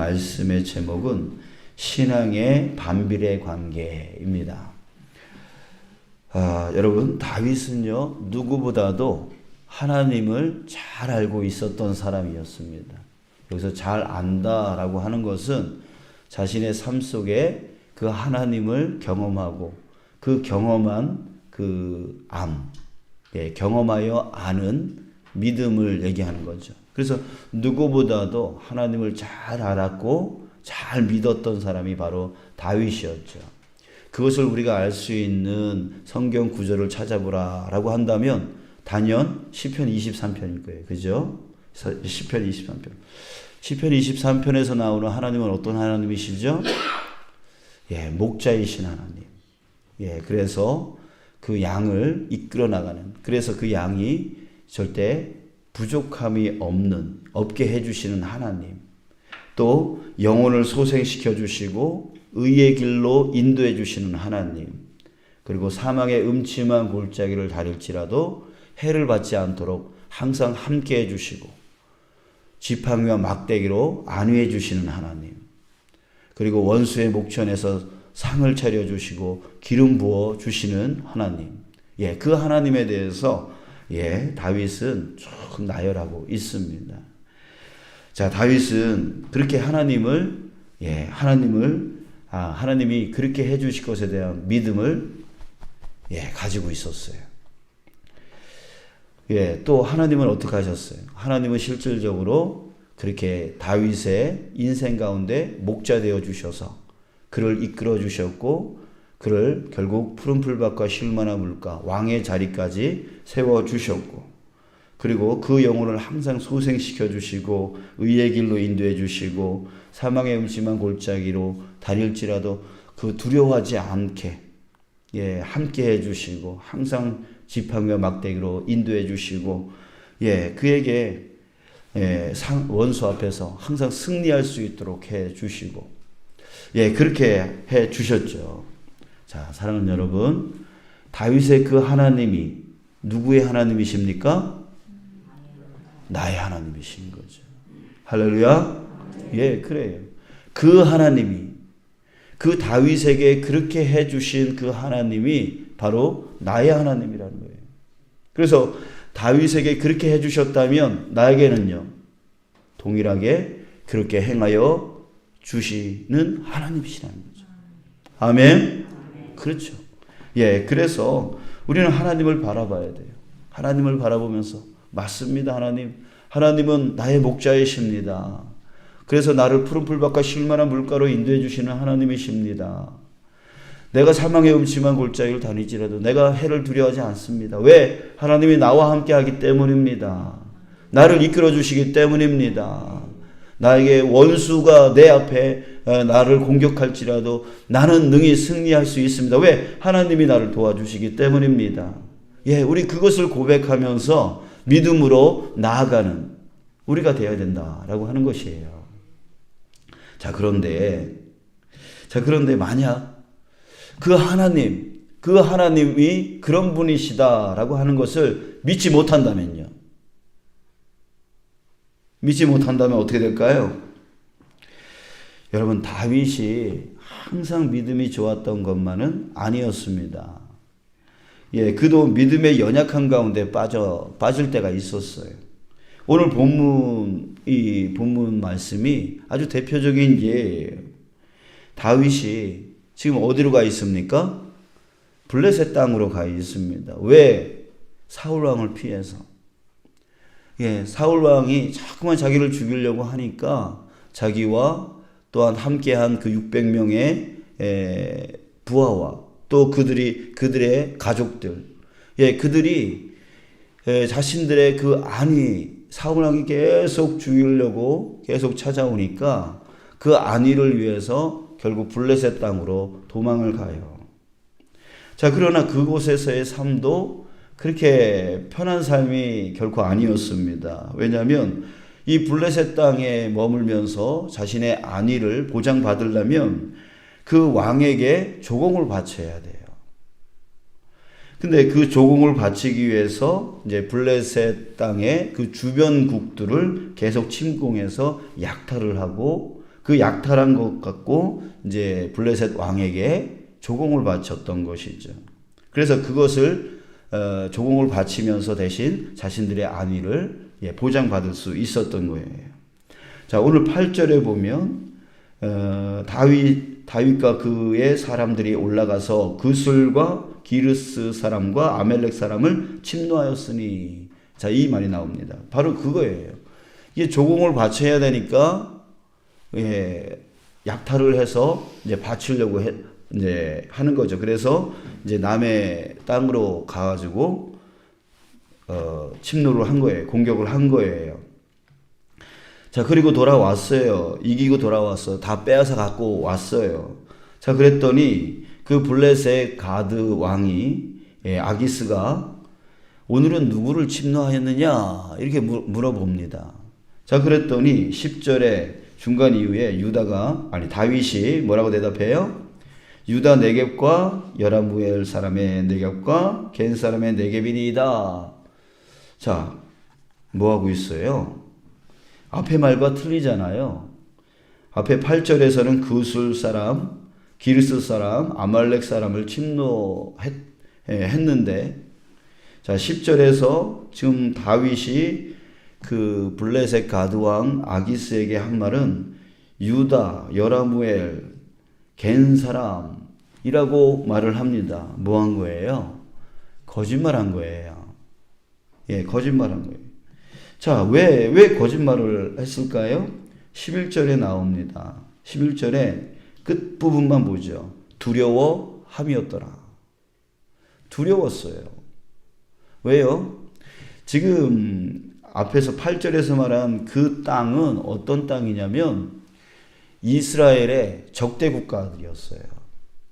말씀의 제목은 신앙의 반비례 관계입니다. 아, 여러분 다윗은요 누구보다도 하나님을 잘 알고 있었던 사람이었습니다. 여기서 잘 안다라고 하는 것은 자신의 삶 속에 그 하나님을 경험하고 그 경험한 그 암, 예, 경험하여 아는 믿음을 얘기하는 거죠. 그래서 누구보다도 하나님을 잘 알았고 잘 믿었던 사람이 바로 다윗이었죠. 그것을 우리가 알 수 있는 성경 구절을 찾아보라라고 한다면 단연 시편 23편일 거예요. 그죠? 시편 23편. 시편 23편에서 나오는 하나님은 어떤 하나님이시죠? 예, 목자이신 하나님. 예, 그래서 그 양을 이끌어 나가는 그래서 그 양이 절대 부족함이 없는 없게 해 주시는 하나님. 또 영혼을 소생시켜 주시고 의의 길로 인도해 주시는 하나님. 그리고 사망의 음침한 골짜기를 다릴지라도 해를 받지 않도록 항상 함께 해 주시고 지팡이와 막대기로 안위해 주시는 하나님. 그리고 원수의 목전에서 상을 차려 주시고 기름 부어 주시는 하나님. 예, 그 하나님에 대해서 예, 다윗은 쭉 나열하고 있습니다. 자, 다윗은 그렇게 하나님을 예, 하나님을 아, 하나님이 그렇게 해 주실 것에 대한 믿음을 예, 가지고 있었어요. 예, 또 하나님은 어떻게 하셨어요? 하나님은 실질적으로 그렇게 다윗의 인생 가운데 목자 되어 주셔서 그를 이끌어 주셨고 그를 결국 푸른 풀밭과 쉴만한 물가 왕의 자리까지 세워 주셨고 그리고 그 영혼을 항상 소생시켜 주시고 의의 길로 인도해 주시고 사망의 음침한 골짜기로 다닐지라도 그 두려워하지 않게 예 함께 해 주시고 항상 지팡이와 막대기로 인도해 주시고 예 그에게 예, 상, 원수 앞에서 항상 승리할 수 있도록 해 주시고 예 그렇게 해 주셨죠. 자, 사랑하는 여러분, 다윗의 그 하나님이 누구의 하나님이십니까? 나의 하나님이신 거죠. 할렐루야. 예, 그래요. 그 하나님이 그 다윗에게 그렇게 해 주신 그 하나님이 바로 나의 하나님이라는 거예요. 그래서 다윗에게 그렇게 해 주셨다면 나에게는요. 동일하게 그렇게 행하여 주시는 하나님이시라는 거죠. 아멘. 그렇죠. 예, 그래서 우리는 하나님을 바라봐야 돼요. 하나님을 바라보면서 맞습니다, 하나님. 하나님은 나의 목자이십니다. 그래서 나를 푸른 풀밭과 쉴만한 물가로 인도해 주시는 하나님이십니다. 내가 사망의 음침한 골짜기를 다니지라도 내가 해를 두려워하지 않습니다. 왜? 하나님이 나와 함께 하기 때문입니다. 나를 이끌어 주시기 때문입니다. 나에게 원수가 내 앞에 나를 공격할지라도 나는 능히 승리할 수 있습니다. 왜? 하나님이 나를 도와주시기 때문입니다. 예, 우리 그것을 고백하면서 믿음으로 나아가는 우리가 되어야 된다라고 하는 것이에요. 자, 그런데, 자, 그런데 만약 그 하나님, 그 하나님이 그런 분이시다라고 하는 것을 믿지 못한다면요. 믿지 못한다면 어떻게 될까요? 여러분, 다윗이 항상 믿음이 좋았던 것만은 아니었습니다. 예, 그도 믿음의 연약한 가운데 빠져, 빠질 때가 있었어요. 오늘 본문, 이 본문 말씀이 아주 대표적인 예예요. 다윗이 지금 어디로 가 있습니까? 블레셋 땅으로 가 있습니다. 왜? 사울 왕을 피해서. 예, 사울 왕이 자꾸만 자기를 죽이려고 하니까 자기와 또한 함께한 그 600명의 부하와 또 그들이 그들의 가족들, 예, 그들이 예, 자신들의 그 안위 사울 왕이 계속 죽이려고 계속 찾아오니까 그 안위를 위해서 결국 블레셋 땅으로 도망을 가요. 자, 그러나 그곳에서의 삶도 그렇게 편한 삶이 결코 아니었습니다. 왜냐하면 이 블레셋 땅에 머물면서 자신의 안위를 보장받으려면 그 왕에게 조공을 바쳐야 돼요. 근데 그 조공을 바치기 위해서 이제 블레셋 땅의 그 주변 국들을 계속 침공해서 약탈을 하고 그 약탈한 것 갖고 이제 블레셋 왕에게 조공을 바쳤던 것이죠. 그래서 그것을 어, 조공을 바치면서 대신 자신들의 안위를 예, 보장받을 수 있었던 거예요. 자 오늘 8절에 보면 어, 다윗 다윗과 그의 사람들이 올라가서 그술과 기르스 사람과 아멜렉 사람을 침노하였으니 자 이 말이 나옵니다. 바로 그거예요. 이게 조공을 바쳐야 되니까 예, 약탈을 해서 이제 바치려고 해, 이제 하는 거죠. 그래서 이제 남의 땅으로 가가지고 어, 침노를 한 거예요. 공격을 한 거예요. 자, 그리고 돌아왔어요. 이기고 돌아왔어. 다 빼앗아 갖고 왔어요. 자, 그랬더니 그 블레셋 가드 왕이 예, 아기스가 오늘은 누구를 침노하였느냐? 이렇게 물- 물어봅니다. 자, 그랬더니 10절에 중간 이후에 유다가 아니 다윗이 뭐라고 대답해요? 유다 네겝과 여라무엘 사람의 네겝과 겐 사람의 네겝이니이다. 자, 뭐 하고 있어요? 앞에 말과 틀리잖아요. 앞에 8절에서는 그술 사람, 기르스 사람, 아말렉 사람을 침노했는데 자, 10절에서 지금 다윗이 그 블레셋 가드왕 아기스에게 한 말은 유다, 여라무엘, 겐 사람이라고 말을 합니다. 뭐 한 거예요? 거짓말 한 거예요. 예, 거짓말 한 거예요. 자, 왜, 왜 거짓말을 했을까요? 11절에 나옵니다. 11절에 끝부분만 보죠. 두려워함이었더라. 두려웠어요. 왜요? 지금 앞에서 8절에서 말한 그 땅은 어떤 땅이냐면 이스라엘의 적대 국가들이었어요.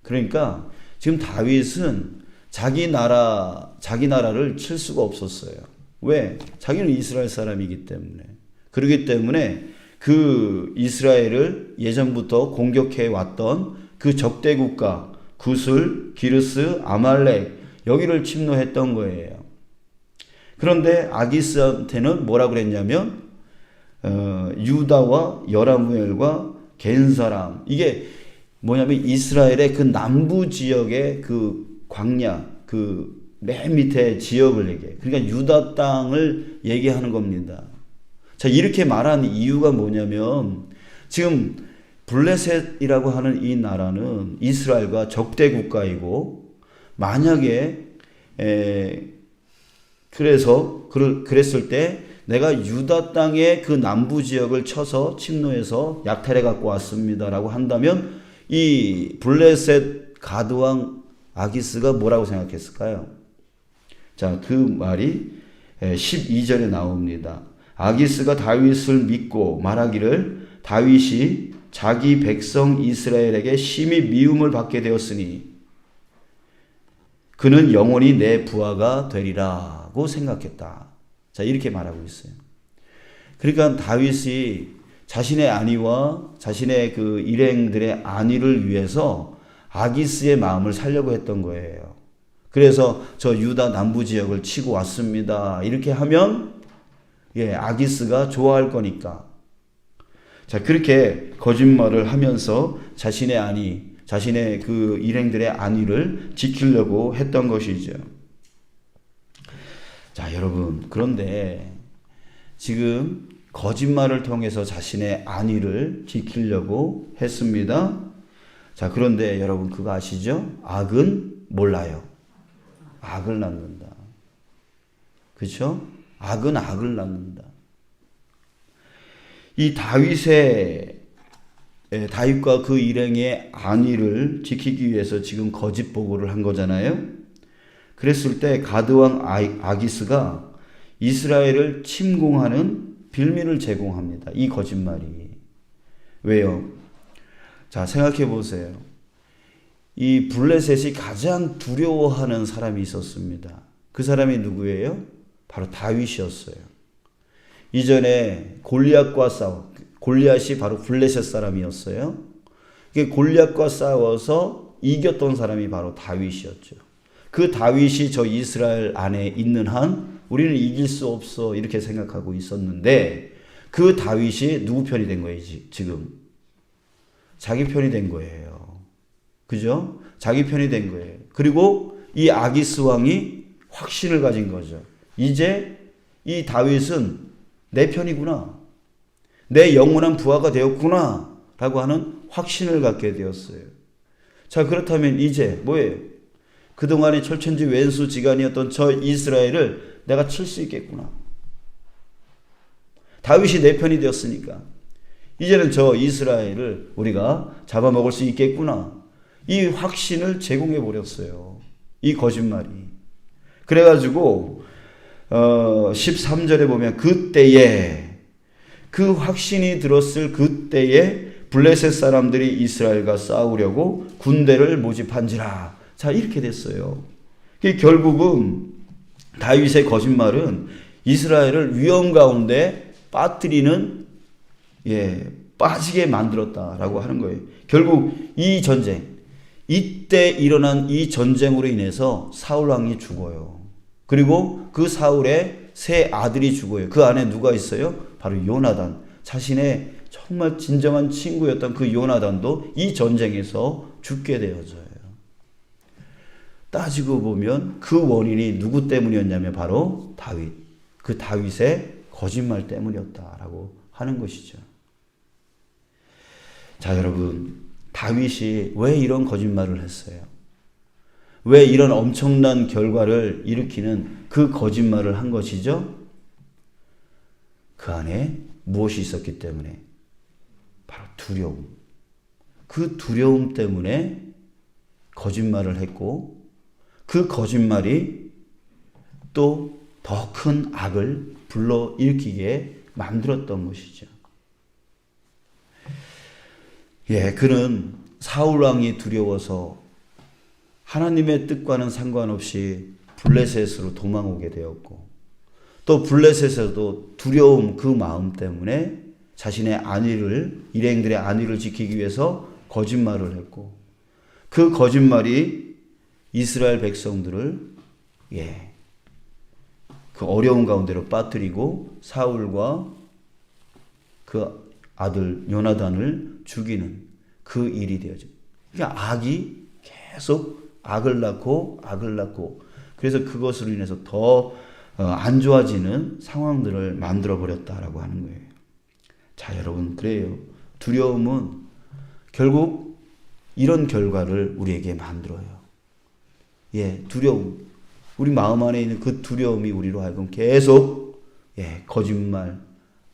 그러니까 지금 다윗은 자기 나라 자기 나라를 칠 수가 없었어요. 왜? 자기는 이스라엘 사람이기 때문에. 그렇기 때문에 그 이스라엘을 예전부터 공격해 왔던 그 적대 국가 구슬, 기르스, 아말렉 여기를 침노했던 거예요. 그런데 아기스한테는 뭐라 그랬냐면 어, 유다와 여라무엘과 겐 사람 이게 뭐냐면 이스라엘의 그 남부 지역의 그 광야 그 맨 밑에 지역을 얘기해. 그러니까 유다 땅을 얘기하는 겁니다. 자 이렇게 말한 이유가 뭐냐면 지금 블레셋이라고 하는 이 나라는 이스라엘과 적대 국가이고 만약에 에, 그래서 그, 그랬을 때 내가 유다 땅의 그 남부 지역을 쳐서 침노해서 약탈해 갖고 왔습니다라고 한다면 이 블레셋 가드왕 아기스가 뭐라고 생각했을까요? 자, 그 말이 12절에 나옵니다. 아기스가 다윗을 믿고 말하기를 다윗이 자기 백성 이스라엘에게 심히 미움을 받게 되었으니 그는 영원히 내 부하가 되리라고 생각했다. 자, 이렇게 말하고 있어요. 그러니까 다윗이 자신의 안위와 자신의 그 일행들의 안위를 위해서 아기스의 마음을 살려고 했던 거예요. 그래서 저 유다 남부 지역을 치고 왔습니다. 이렇게 하면 예, 아기스가 좋아할 거니까. 자, 그렇게 거짓말을 하면서 자신의 안위, 자신의 그 일행들의 안위를 지키려고 했던 것이죠. 자, 여러분. 그런데 지금 거짓말을 통해서 자신의 안위를 지키려고 했습니다. 자, 그런데 여러분 그거 아시죠? 악은 몰라요. 악을 낳는다. 그렇죠? 악은 악을 낳는다. 이 다윗의 예, 다윗과 그 일행의 안위를 지키기 위해서 지금 거짓 보고를 한 거잖아요. 그랬을 때 가드왕 아기스가 이스라엘을 침공하는 빌미를 제공합니다. 이 거짓말이. 왜요? 자, 생각해 보세요. 이 블레셋이 가장 두려워하는 사람이 있었습니다. 그 사람이 누구예요? 바로 다윗이었어요. 이전에 골리앗과 싸워 골리앗이 바로 블레셋 사람이었어요. 골리앗과 싸워서 이겼던 사람이 바로 다윗이었죠. 그 다윗이 저 이스라엘 안에 있는 한 우리는 이길 수 없어 이렇게 생각하고 있었는데 그 다윗이 누구 편이 된 거예요 지금? 자기 편이 된 거예요. 그죠? 자기 편이 된 거예요. 그리고 이 아기스 왕이 확신을 가진 거죠. 이제 이 다윗은 내 편이구나. 내 영원한 부하가 되었구나. 라고 하는 확신을 갖게 되었어요. 자, 그렇다면 이제 뭐예요? 그동안의 철천지 왼수 지간이었던 저 이스라엘을 내가 칠 수 있겠구나. 다윗이 내 편이 되었으니까. 이제는 저 이스라엘을 우리가 잡아먹을 수 있겠구나. 이 확신을 제공해 버렸어요. 이 거짓말이. 그래가지고, 어, 13절에 보면 그때에 그 확신이 들었을 그때에 블레셋 사람들이 이스라엘과 싸우려고 군대를 모집한지라. 자, 이렇게 됐어요. 결국은 다윗의 거짓말은 이스라엘을 위험 가운데 빠뜨리는 예, 빠지게 만들었다라고 하는 거예요. 결국 이 전쟁, 이때 일어난 이 전쟁으로 인해서 사울 왕이 죽어요. 그리고 그 사울의 세 아들이 죽어요. 그 안에 누가 있어요? 바로 요나단. 자신의 정말 진정한 친구였던 그 요나단도 이 전쟁에서 죽게 되어져요. 따지고 보면 그 원인이 누구 때문이었냐면 바로 다윗. 그 다윗의 거짓말 때문이었다라고 하는 것이죠. 자, 여러분. 다윗이 왜 이런 거짓말을 했어요? 왜 이런 엄청난 결과를 일으키는 그 거짓말을 한 것이죠? 그 안에 무엇이 있었기 때문에? 바로 두려움. 그 두려움 때문에 거짓말을 했고, 그 거짓말이 또 더 큰 악을 불러 일으키게 만들었던 것이죠. 예, 그는 사울 왕이 두려워서 하나님의 뜻과는 상관없이 블레셋으로 도망오게 되었고 또 블레셋에서도 두려움 그 마음 때문에 자신의 안위를 일행들의 안위를 지키기 위해서 거짓말을 했고 그 거짓말이 이스라엘 백성들을 예. 그 어려운 가운데로 빠뜨리고 사울과 그 아들 요나단을 죽이는 그 일이 되어져. 그러니까 악이 계속 악을 낳고 악을 낳고 그래서 그것으로 인해서 더 안 좋아지는 상황들을 만들어 버렸다라고 하는 거예요. 자, 여러분 그래요. 두려움은 결국 이런 결과를 우리에게 만들어요. 예, 두려움. 우리 마음 안에 있는 그 두려움이 우리로 하여금 계속 예, 거짓말,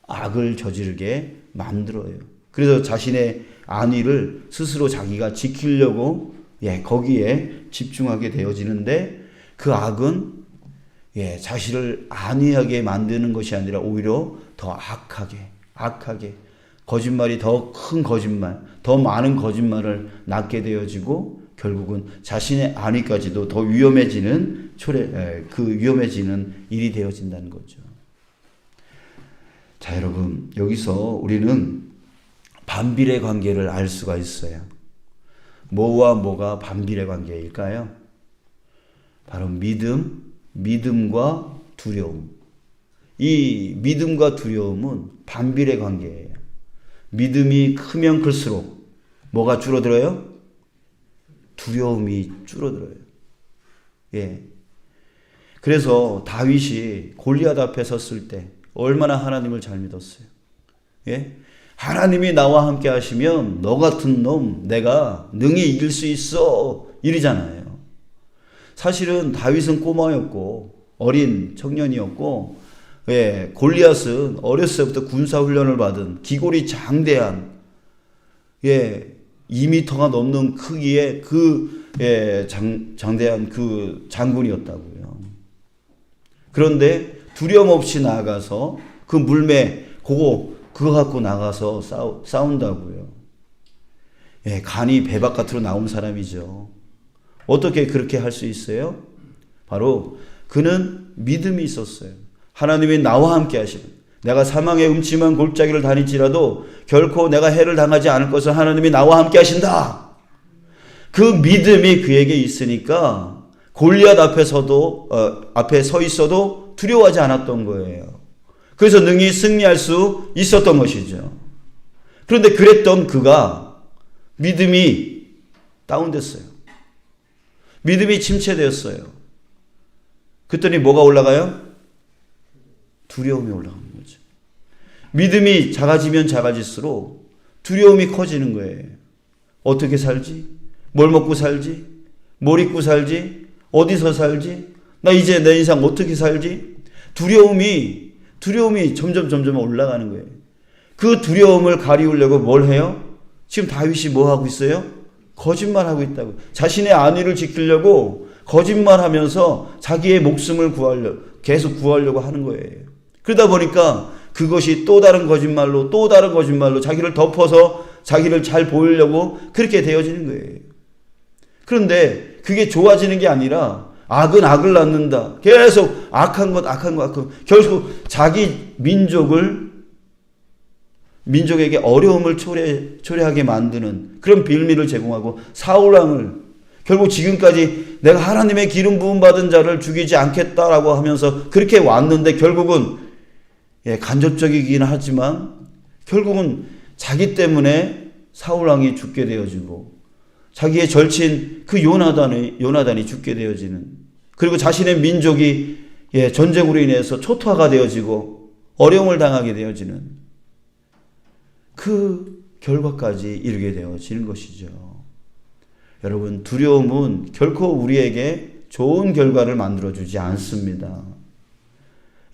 악을 저지르게 만들어요. 그래서 자신의 안위를 스스로 자기가 지키려고 예, 거기에 집중하게 되어지는데 그 악은 예, 자신을 안위하게 만드는 것이 아니라 오히려 더 악하게, 악하게, 거짓말이 더 큰 거짓말, 더 많은 거짓말을 낳게 되어지고 결국은 자신의 안위까지도 더 위험해지는 초래, 그 위험해지는 일이 되어진다는 거죠. 자, 여러분, 여기서 우리는 반비례 관계를 알 수가 있어요. 뭐와 뭐가 반비례 관계일까요? 바로 믿음, 믿음과 두려움. 이 믿음과 두려움은 반비례 관계예요. 믿음이 크면 클수록 뭐가 줄어들어요? 두려움이 줄어들어요. 예. 그래서 다윗이 골리앗 앞에 섰을 때 얼마나 하나님을 잘 믿었어요. 예? 하나님이 나와 함께 하시면 너 같은 놈 내가 능히 이길 수 있어 이러잖아요. 사실은 다윗은 꼬마였고 어린 청년이었고 예, 골리앗은 어렸을 때부터 군사 훈련을 받은 기골이 장대한 예, 2미터가 넘는 크기의 그 예, 장, 장대한 그 장군이었다고요. 그런데 두려움 없이 나가서 그 물매 그거 그거 갖고 나가서 싸우, 싸운다고요. 예, 간이 배 바깥으로 나온 사람이죠. 어떻게 그렇게 할 수 있어요? 바로 그는 믿음이 있었어요. 하나님이 나와 함께 하시는. 내가 사망의 음침한 골짜기를 다닐지라도 결코 내가 해를 당하지 않을 것을 하나님이 나와 함께 하신다. 그 믿음이 그에게 있으니까 골리앗 앞에서도 어, 앞에 서 있어도 두려워하지 않았던 거예요. 그래서 능히 승리할 수 있었던 것이죠. 그런데 그랬던 그가 믿음이 다운됐어요. 믿음이 침체되었어요. 그랬더니 뭐가 올라가요? 두려움이 거죠. 믿음이 작아지면 작아질수록 두려움이 커지는 거예요. 어떻게 살지? 뭘 먹고 살지? 뭘 입고 살지? 어디서 살지? 나 이제 내 인생 어떻게 살지? 두려움이, 두려움이 점점 점점 올라가는 거예요. 그 두려움을 가리우려고 뭘 해요? 지금 다윗이 뭐 하고 있어요? 거짓말 하고 있다고. 자신의 안위를 지키려고 거짓말 하면서 자기의 목숨을 구하려, 계속 구하려고 하는 거예요. 그러다 보니까 그것이 또 다른 거짓말로 또 다른 거짓말로 자기를 덮어서 자기를 잘 보이려고 그렇게 되어지는 거예요. 그런데 그게 좋아지는 게 아니라 악은 악을 낳는다. 계속 악한 것, 악한 것, 악한 것. 결국 자기 민족을 민족에게 어려움을 초래, 초래하게 만드는 그런 빌미를 제공하고 사울왕을 결국 지금까지 내가 하나님의 기름 부음 받은 자를 죽이지 않겠다라고 하면서 그렇게 왔는데 결국은 예, 간접적이긴 하지만 결국은 자기 때문에 사울왕이 죽게 되어지고 자기의 절친 그 요나단이 요나단이 죽게 되어지는 그리고 자신의 민족이 예, 전쟁으로 인해서 초토화가 되어지고 어려움을 당하게 되어지는 그 결과까지 이르게 되어지는 것이죠. 여러분, 두려움은 결코 우리에게 좋은 결과를 만들어주지 않습니다.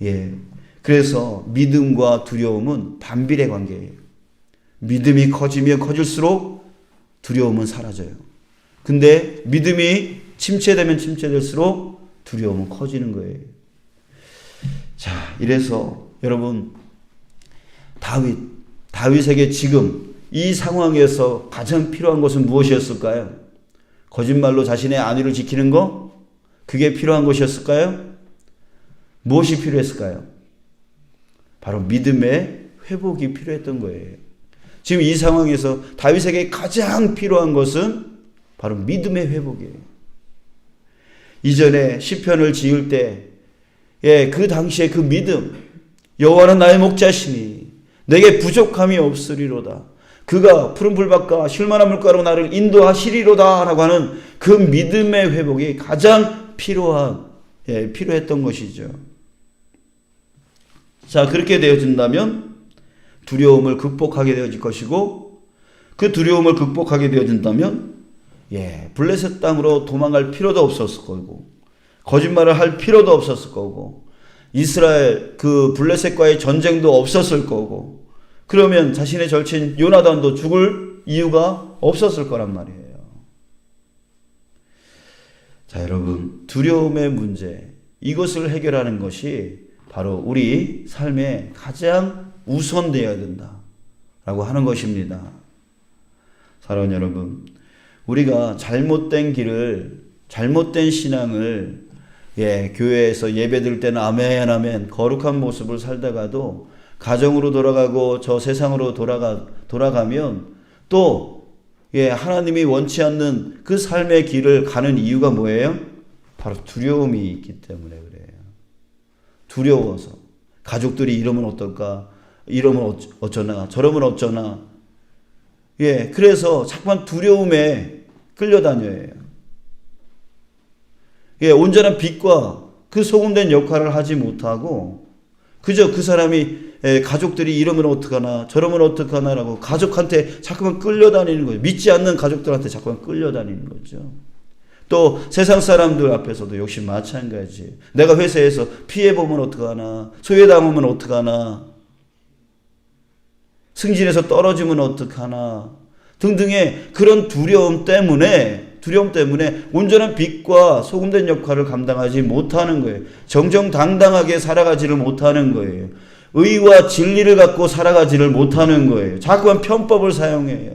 예. 그래서 믿음과 두려움은 반비례 관계예요. 믿음이 커지면 커질수록 두려움은 사라져요. 근데 믿음이 침체되면 침체될수록 두려움은 커지는 거예요. 자, 이래서 여러분, 다윗, 다윗에게 지금 이 상황에서 가장 필요한 것은 무엇이었을까요? 거짓말로 자신의 안위를 지키는 거? 그게 필요한 것이었을까요? 무엇이 필요했을까요? 바로 믿음의 회복이 필요했던 거예요. 지금 이 상황에서 다윗에게 가장 필요한 것은 바로 믿음의 회복이에요. 이전에 시편을 지을 때, 예, 그 당시에 그 믿음, 여호와는 나의 목자시니 내게 부족함이 없으리로다. 그가 푸른 불밭과 쉴만한 물가로 나를 인도하시리로다라고 하는 그 믿음의 회복이 가장 필요한 예, 필요했던 것이죠. 자 그렇게 되어진다면 두려움을 극복하게 되어질 것이고 그 두려움을 극복하게 되어진다면 예 블레셋 땅으로 도망갈 필요도 없었을 거고 거짓말을 할 필요도 없었을 거고 이스라엘 그 블레셋과의 전쟁도 없었을 거고 그러면 자신의 절친 요나단도 죽을 이유가 없었을 거란 말이에요. 자, 여러분, 두려움의 문제, 이것을 해결하는 것이 바로 우리 삶에 가장 우선되어야 된다. 라고 하는 것입니다. 사랑하는 여러분, 우리가 잘못된 길을, 잘못된 신앙을, 예, 교회에서 예배 들 때는 아멘, 아멘, 거룩한 모습을 살다가도 가정으로 돌아가고 저 세상으로 돌아가 돌아가면 또 예, 하나님이 원치 않는 그 삶의 길을 가는 이유가 뭐예요? 바로 두려움이 있기 때문에. 두려워서 가족들이 이러면 어떨까? 이러면 어쩌나? 저러면 어쩌나? 예, 그래서 자꾸만 두려움에 끌려다녀요. 예, 온전한 빛과 그 소금된 역할을 하지 못하고 그저 그 사람이 에, 가족들이 이러면 어떡하나 저러면 어떡하나라고 가족한테 자꾸만 끌려다니는 거예요. 믿지 않는 가족들한테 자꾸만 끌려다니는 거죠. 또 세상 사람들 앞에서도 역시 마찬가지. 내가 회사에서 피해 보면 어떡하나 소외 당하면 어떡하나 승진해서 떨어지면 어떡하나 등등의 그런 두려움 때문에 두려움 때문에 온전한 빛과 소금된 역할을 감당하지 못하는 거예요. 정정당당하게 살아가지를 못하는 거예요. 의와 진리를 갖고 살아가지를 못하는 거예요. 자꾸만 편법을 사용해요.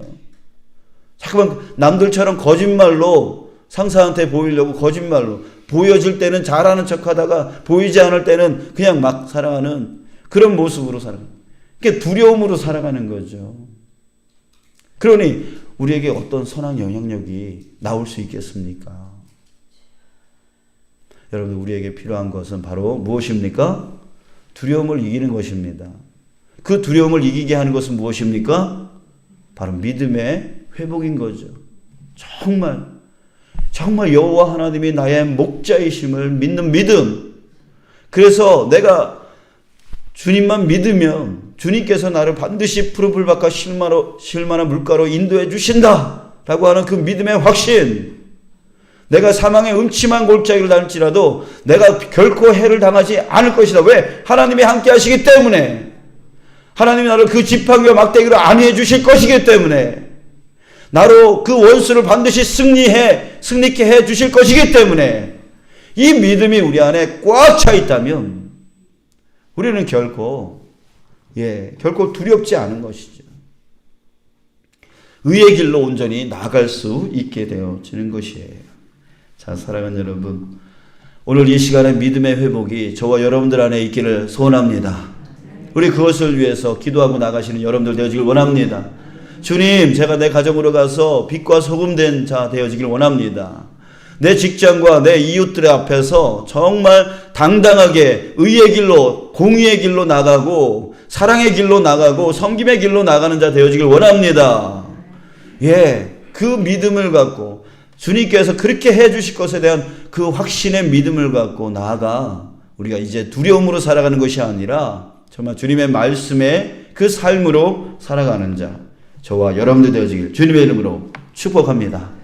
자꾸만 남들처럼 거짓말로 상사한테 보이려고 거짓말로 보여질 때는 잘하는 척 하다가 보이지 않을 때는 그냥 막 살아가는 그런 모습으로 살아가는 그게 두려움으로 살아가는 거죠. 그러니 우리에게 어떤 선한 영향력이 나올 수 있겠습니까? 여러분 우리에게 필요한 것은 바로 무엇입니까? 두려움을 이기는 것입니다. 그 두려움을 이기게 하는 것은 무엇입니까? 바로 믿음의 회복인 거죠. 정말 정말 여호와 하나님이 나의 목자이심을 믿는 믿음. 그래서 내가 주님만 믿으면 주님께서 나를 반드시 푸른 불밭과 실마로, 실만한 물가로 인도해 주신다. 라고 하는 그 믿음의 확신. 내가 사망의 음침한 골짜기를 다닐지라도 내가 결코 해를 당하지 않을 것이다. 왜? 하나님이 함께 하시기 때문에. 하나님이 나를 그 지팡이와 막대기로 안위해 주실 것이기 때문에. 나로 그 원수를 반드시 승리해, 승리케 해 주실 것이기 때문에. 이 믿음이 우리 안에 꽉 차 있다면 우리는 결코 예, 결코 두렵지 않은 것이죠. 의의 길로 온전히 나갈 수 있게 되어지는 것이에요. 자, 사랑하는 여러분. 오늘 이 시간에 믿음의 회복이 저와 여러분들 안에 있기를 소원합니다. 우리 그것을 위해서 기도하고 나가시는 여러분들 되어지길 원합니다. 주님, 제가 내 가정으로 가서 빛과 소금 된 자 되어지길 원합니다. 내 직장과 내 이웃들 앞에서 정말 당당하게 의의 길로, 공의의 길로 나가고, 사랑의 길로 나가고, 섬김의 길로 나가는 자 되어지길 원합니다. 예, 그 믿음을 갖고, 주님께서 그렇게 해 주실 것에 대한 그 확신의 믿음을 갖고 나아가, 우리가 이제 두려움으로 살아가는 것이 아니라, 정말 주님의 말씀에 그 삶으로 살아가는 자, 저와 여러분들 되어지길 주님의 이름으로 축복합니다.